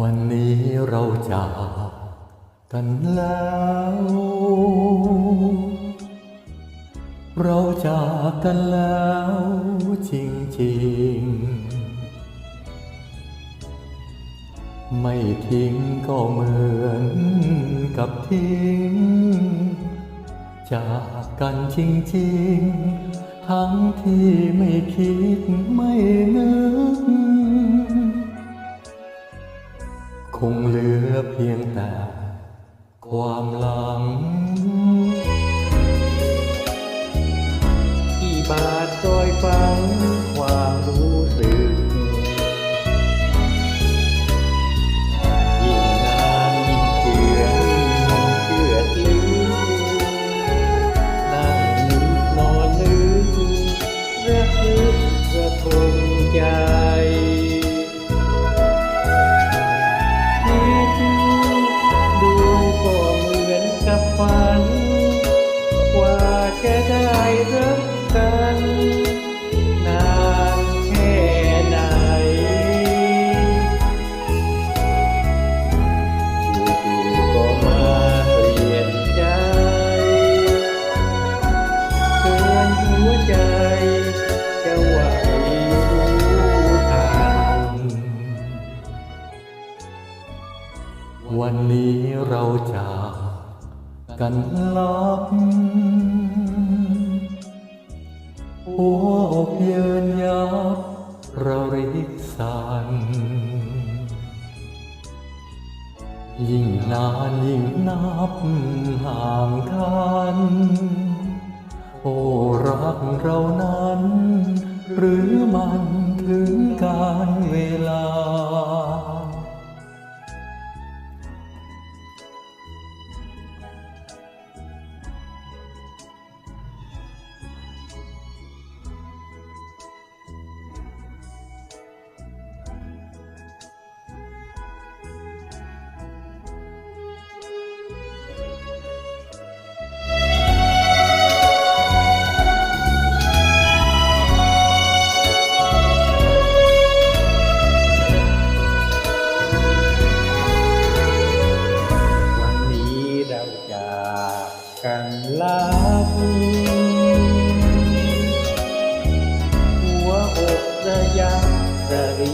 วันนี้เราจากกันแล้ว เราจากกันแล้วจริงๆ ไม่ทิ้งก็เหมือนกับทิ้ง จากกันจริงๆ ทั้งที่ไม่คิดไม่นึก งเหลือเพียงแต่ความหลัง ได้รักกัน นานแค่ไหน อยู่ๆก็มาเปลี่ยนใจเกินหัวใจ จะไหวรู้ทันวันนี้เราจากกันลับ สันยิ่งนานยิ่งนับห่างกันโอ้รักเรานั้น หรือมันถึงการเวลา กันลับหัวอกระยำกระรี